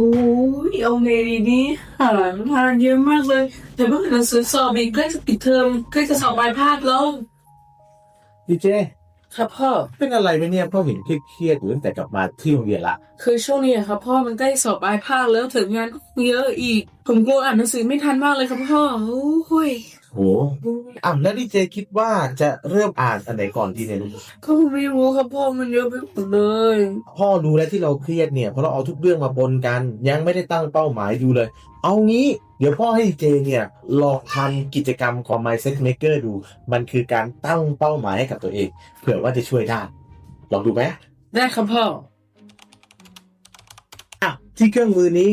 โอ้ยเอาไงดีนี่หางานเยอะมากเลยแต่เมื่อหนังสือสอบอีกใกล้จะปิดเทอมใกล้จะสอบปลายภาคแล้ว ดีเจ ครับพ่อ เป็นอะไรไหมเนี่ยพ่อเห็นเครียดๆอยู่ตั้งแต่กลับมาที่โรงเรียนละ คือช่วงนี้อะครับพ่อมันใกล้สอบปลายภาคแล้วถึงงานก็เยอะอีก ผมกลัวอ่านหนังสือไม่ทันมากเลยครับพ่อโอ้ย โหอะแล้วดีเจคิดว่าจะเริ่มอ่านอันไหนก่อนดีเนี่ยลูกก็ไม่รู้ครับพ่อมันเยอะไปหมดเลย พ่อรู้แล้วที่เราเครียดเนี่ยเพราะเราเอาทุกเรื่องมาปนกัน ยังไม่ได้ตั้งเป้าหมายดูเลย เอางี้ เดี๋ยวพ่อให้ดีเจเนี่ยลองทำกิจกรรมของ Mindset Maker ดู มันคือการตั้งเป้าหมายให้กับตัวเอง เผื่อว่าจะช่วยได้ ลองดูไหมได้ครับพ่ออะที่เครื่องมือนี้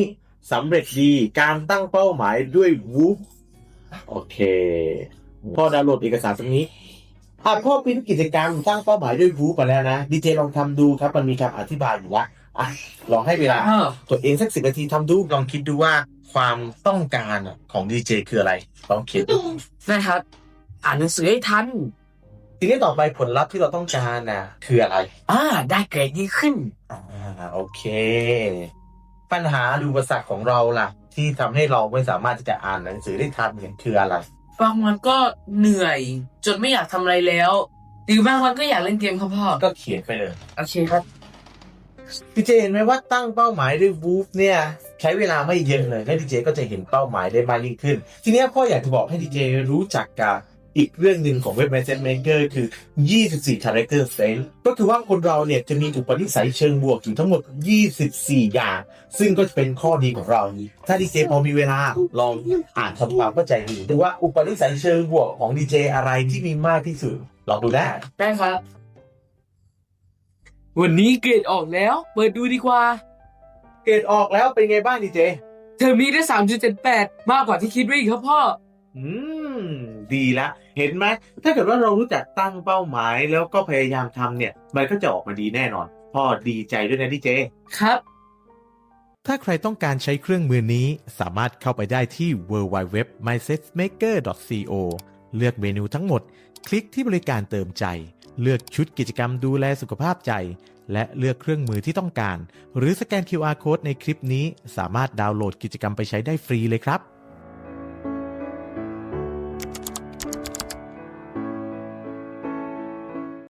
สำเร็จดีการตั้งเป้าหมายด้วย Whoop โอเคพ่อดาวน์โหลดเอกสารตรงนี้อะพ่อพิมพ์กิจกรรมตั้งเป้าหมายด้วย Whoop ไปแล้วนะดีเจลองทำดูครับ มันมีคำอธิบายอยู่ละอะลองให้เวลาตัวเองสักสิบนาทีทำดูลองคิดดูว่าความต้องการอะของดีเจคืออะไร ลองคิดดูได้ครับ อ่านหนังสือให้ทันทีนี้ต่อไปผลลัพธ์ที่เราต้องการนะคืออะไร อ่า ได้เกรดดีขึ้น อ่า โอเค ปัญหาหรืออุปสรรคของเราล่ะ ที่ทำให้เราไม่สามารถที่จะอ่านหนังสือได้ทันเนี่ยคืออะไรบางวันก็เหนื่อย จนไม่อยากทำอะไรแล้ว หรือบางวันก็อยากเล่นเกมครับพ่อก็เขียนไปเลยโอเคครับดีเจเห็นไหมว่าตั้งเป้าหมายด้วยวูฟเนี่ย ใช้เวลาไม่เยอะเลยและดีเจก็จะเห็นเป้าหมายได้มากยิ่งขึ้น ทีเนี้ยพ่ออยากจะบอกให้ดีเจรู้จักกับ อีกเรื่องหนึ่งของเว็บ Mindset Maker คือ 24 Character Strength ก็คือว่าคนเราเนี่ยจะมีอุปนิสัยเชิงบวกอยู่ทั้งหมด 24 อย่าง ซึ่งก็จะเป็นข้อดีของเรา ถ้าดีเจพอมีเวลาลองอ่านทำความเข้าใจดูดูว่าอุปนิสัยเชิงบวกของดีเจอะไรที่มีมากที่สุด ลองดูได้ได้ครับ วันนี้เกรดออกแล้ว เปิดดูดีกว่า เกรดออกแล้วเป็นไงบ้างดีเจเทอมนี้ได้สามจุดเจ็ดแปดมากกว่าที่คิดไว้อีกครับพ่อ อืม ดีละ เห็นไหมถ้าเกิดว่าเรารู้จักตั้งเป้าหมายแล้วก็พยายามทำเนี่ย มันก็จะออกมาดีแน่นอน พ่อดีใจด้วยนะดีเจ ครับ ถ้าใครต้องการใช้เครื่องมือนี้สามารถเข้าไปได้ที่ www.mindsetmaker.co เลือกเมนูทั้งหมด คลิกที่บริการเติมใจ เลือกชุดกิจกรรมดูแลสุขภาพใจ และเลือกเครื่องมือที่ต้องการ หรือสแกน QR Code ในคลิปนี้ สามารถดาวน์โหลดกิจกรรมไปใช้ได้ฟรีเลยครับ